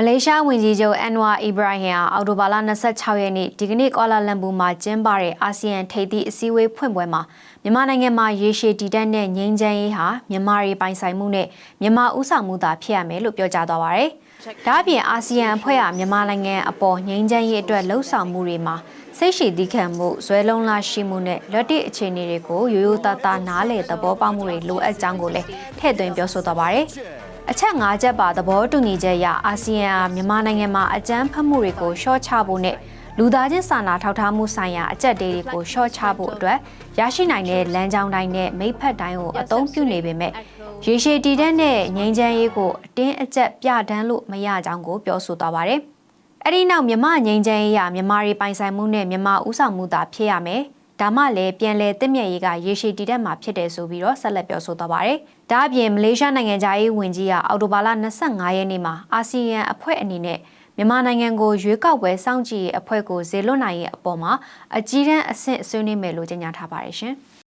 မလေးရှားဝန်ကြီးချုပ်အန်နဝါအီဘရာဟင်ဟာအော်တိုဘာလ26ရက်နေ့ဒီကနေ့ကွာလာလမ်ပူမှာကျင်းပတဲ့အာဆီယံထိပ်သီးအစည်းအဝေးဖွင့်ပွဲမှာမြန်မာနိုင်ငံမှာရေရှည်တည်တတ်တဲ့ငြိမ်းချမ်းရေးဟာမြန်မာတွေပိုင်ဆိုင်မှုနဲ့မြန်မာဥဆောင်မှုသာဖြစ်ရမယ်လို့ပြောကြားသွားပါတယ်။ဒါ့အပြင်အာဆီယံအဖွဲ့ဟာမြန်မာနိုင်ငံအပေါ်ငြိမ်းချမ်းရေးအတွက်လှုံ့ဆော်မှုတွေမှာစိတ်ရှိသီးခံမှုဇွဲလုံးလာရှိမှုနဲ့လက်တွေ့အခြေအနေတွေကိုရိုးရိုးသားသားနားလည်သဘောပေါက်မှုတွေလိုအပ်ကြောင်းကိုလည်းထည့်သွင်းပြောဆိုသွားပါတယ်။ အချက်၅ချက်ပါသဘောတူညီချက်အရအာဆီယံဟာမြန်မာနိုင်ငံမှာအကြမ်းဖက်မှုတွေကိုရှော့ချဖို့နဲ့လူသားချင်းစာနာထောက်ထားမှုဆိုင်ရာအကြက်တေးတွေကိုရှော့ချဖို့အတွက်ရရှိနိုင်တဲ့လမ်းကြောင်းတိုင်းနဲ့မိဖက်တိုင်းကိုအသုံးပြုနေပေမဲ့ရေရှည်တည်တဲ့နဲ့ငြိမ်းချမ်းရေးကိုအတင်းအကျပ်ပြဋ္ဌာန်းလို့မရကြောင်းကိုပြောဆိုသွားပါတယ်။အဲ့ဒီနောက်မြမငြိမ်းချမ်းရေးရမြန်မာတွေပိုင်ဆိုင်မှုနဲ့မြန်မာဥဆောင်မှုသာဖြစ်ရမယ်။ ဒါမှလည်းပြန်လည်တင့်မြတ်ရေးကရေရှည်တည်တတ်မှာဖြစ်တယ်ဆိုပြီးတော့ဆက်လက်ပြောဆိုသွားပါတယ်။ဒါအပြင်မလေးရှားနိုင်ငံသားရေးဝန်ကြီးကအော်တိုဘာလ25ရက်နေ့မှာအာဆီယံအဖွဲ့အနေနဲ့မြန်မာနိုင်ငံကိုရွေးကောက်ပွဲစောင့်ကြည့်ရေးအဖွဲ့ကိုဇေလွတ်နိုင်ရေးအပေါ်မှာအကြီးတန်းအဆင့်ဆွေးနွေးမယ်လို့ကြေညာထားပါတယ်ရှင်။